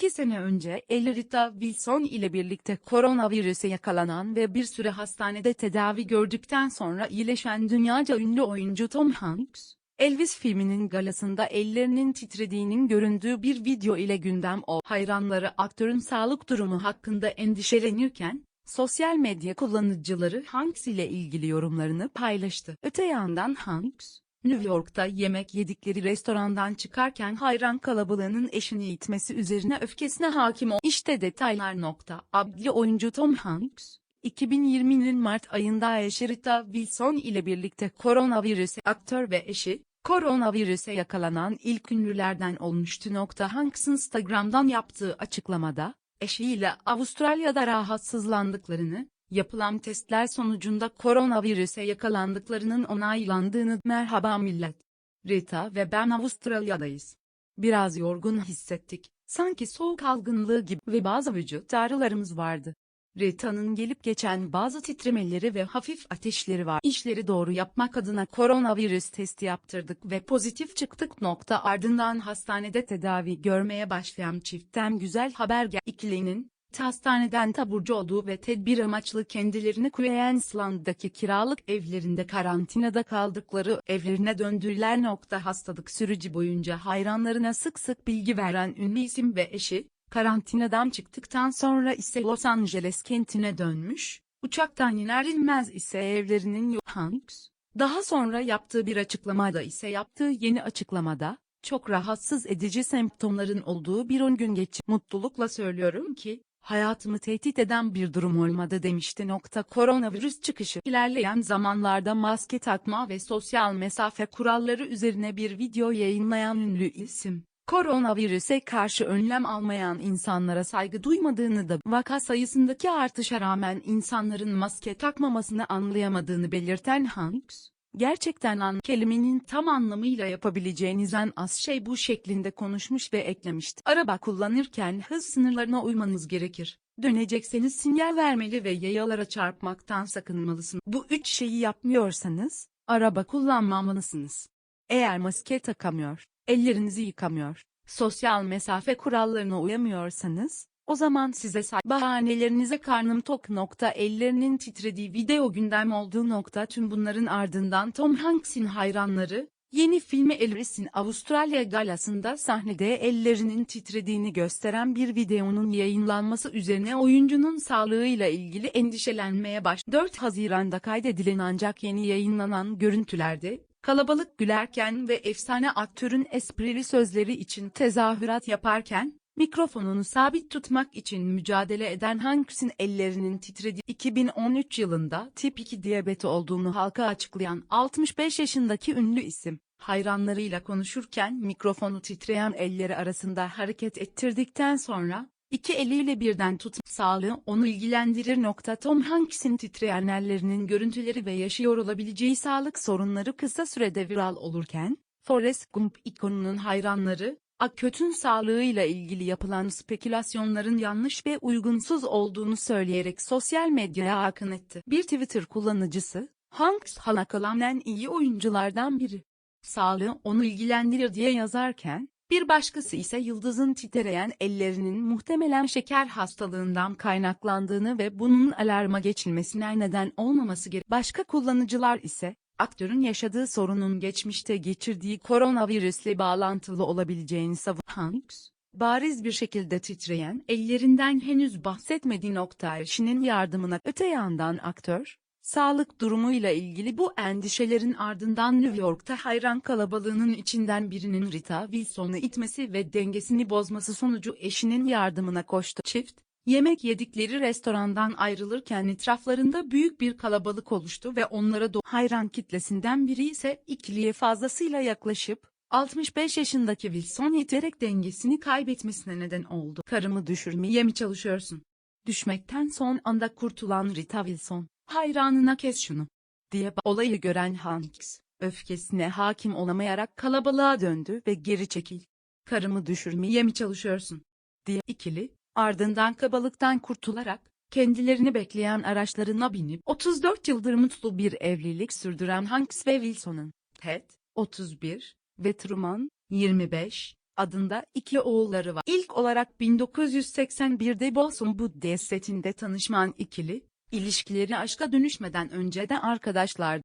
İki sene önce Ellerita Wilson ile birlikte koronavirüse yakalanan ve bir süre hastanede tedavi gördükten sonra iyileşen dünyaca ünlü oyuncu Tom Hanks, Elvis filminin galasında ellerinin titrediğinin göründüğü bir video ile gündem o. Hayranları aktörün sağlık durumu hakkında endişelenirken, sosyal medya kullanıcıları Hanks ile ilgili yorumlarını paylaştı. Öte yandan Hanks, New York'ta yemek yedikleri restorandan çıkarken hayran kalabalığının eşini itmesi üzerine öfkesine hakim ol. İşte detaylar. Nokta. Adli oyuncu Tom Hanks, 2020'nin Mart ayında eşi Rita Wilson ile birlikte koronavirüse aktör ve eşi, koronavirüse yakalanan ilk ünlülerden olmuştu. Nokta Hanks Instagram'dan yaptığı açıklamada, eşiyle Avustralya'da rahatsızlandıklarını, yapılan testler sonucunda koronavirüse yakalandıklarının onaylandığını merhaba millet. Rita ve ben Avustralya'dayız. Biraz yorgun hissettik. Sanki soğuk algınlığı gibi ve bazı vücut ağrılarımız vardı. Rita'nın gelip geçen bazı titremeleri ve hafif ateşleri var. İşleri doğru yapmak adına koronavirüs testi yaptırdık ve pozitif çıktık. Nokta ardından hastanede tedavi görmeye başlayan çiftten güzel haber gel. İkilinin, hastaneden taburcu olduğu ve tedbir amaçlı kendilerini Queensland'daki kiralık evlerinde karantinada kaldıkları evlerine döndüler. Nokta hastalık süreci boyunca hayranlarına sık sık bilgi veren ünlü isim ve eşi, karantinadan çıktıktan sonra ise Los Angeles kentine dönmüş, uçaktan iner inmez ise evlerinin yok. Hanks, daha sonra yaptığı bir açıklamada ise yaptığı yeni açıklamada, çok rahatsız edici semptomların olduğu bir 10 gün geç. Mutlulukla söylüyorum ki, hayatımı tehdit eden bir durum olmadı demişti. Nokta koronavirüs çıkışı. İlerleyen zamanlarda maske takma ve sosyal mesafe kuralları üzerine bir video yayınlayan ünlü isim. Koronavirüse karşı önlem almayan insanlara saygı duymadığını da vaka sayısındaki artışa rağmen insanların maske takmamasını anlayamadığını belirten Hanks, gerçekten an kelimenin tam anlamıyla yapabileceğinizden az şey bu şeklinde konuşmuş ve eklemişti. Araba kullanırken hız sınırlarına uymanız gerekir. Dönecekseniz sinyal vermeli ve yayalara çarpmaktan sakınmalısınız. Bu üç şeyi yapmıyorsanız, araba kullanmamalısınız. Eğer maske takamıyor, ellerinizi yıkamıyor, sosyal mesafe kurallarına uyamıyorsanız, o zaman size bahanelerinize karnım tok nokta ellerinin titrediği video gündem olduğu nokta tüm bunların ardından Tom Hanks'in hayranları, yeni filmi Elvis'in Avustralya galasında sahnede ellerinin titrediğini gösteren bir videonun yayınlanması üzerine oyuncunun sağlığıyla ilgili endişelenmeye baş. 4 Haziran'da kaydedilen ancak yeni yayınlanan görüntülerde, kalabalık gülerken ve efsane aktörün esprili sözleri için tezahürat yaparken, mikrofonunu sabit tutmak için mücadele eden Hanks'in ellerinin titrediği 2013 yılında tip 2 diyabeti olduğunu halka açıklayan 65 yaşındaki ünlü isim, hayranlarıyla konuşurken mikrofonu titreyen elleri arasında hareket ettirdikten sonra, İki eliyle birden tutup sağlığı onu ilgilendirir. Nokta Tom Hanks'in titreyen ellerinin görüntüleri ve yaşıyor olabileceği sağlık sorunları kısa sürede viral olurken, Forrest Gump ikonunun hayranları, Akköt'ün sağlığıyla ilgili yapılan spekülasyonların yanlış ve uygunsuz olduğunu söyleyerek sosyal medyaya akın etti. Bir Twitter kullanıcısı, Hanks hala kalan en iyi oyunculardan biri. Sağlığı onu ilgilendirir diye yazarken, bir başkası ise yıldızın titreyen ellerinin muhtemelen şeker hastalığından kaynaklandığını ve bunun alarma geçilmesine neden olmaması gerek. Başka kullanıcılar ise, aktörün yaşadığı sorunun geçmişte geçirdiği koronavirüsle bağlantılı olabileceğini savun. Hanks, bariz bir şekilde titreyen ellerinden henüz bahsetmediği nokta eşinin yardımına öte yandan aktör, Sağlık durumuyla ilgili bu endişelerin ardından New York'ta hayran kalabalığının içinden birinin Rita Wilson'u itmesi ve dengesini bozması sonucu eşinin yardımına koştu. Çift, yemek yedikleri restorandan ayrılırken etraflarında büyük bir kalabalık oluştu ve onlara do hayran kitlesinden biri ise ikiliye fazlasıyla yaklaşıp, 65 yaşındaki Wilson iterek dengesini kaybetmesine neden oldu. Karımı düşürmeye mi çalışıyorsun? Düşmekten son anda kurtulan Rita Wilson, hayranına kes şunu, diye olayı gören Hanks, öfkesine hakim olamayarak kalabalığa döndü ve geri çekil. Karımı düşürmeye mi çalışıyorsun? diye ikili, ardından kabalıktan kurtularak, kendilerini bekleyen araçlarına binip 34 yıldır mutlu bir evlilik sürdüren Hanks ve Wilson'ın, Ted, 31, ve Truman, 25, adında iki oğulları var. İlk olarak 1981'de Bolson bu setinde tanışman ikili, ilişkileri aşka dönüşmeden önce de arkadaşlar.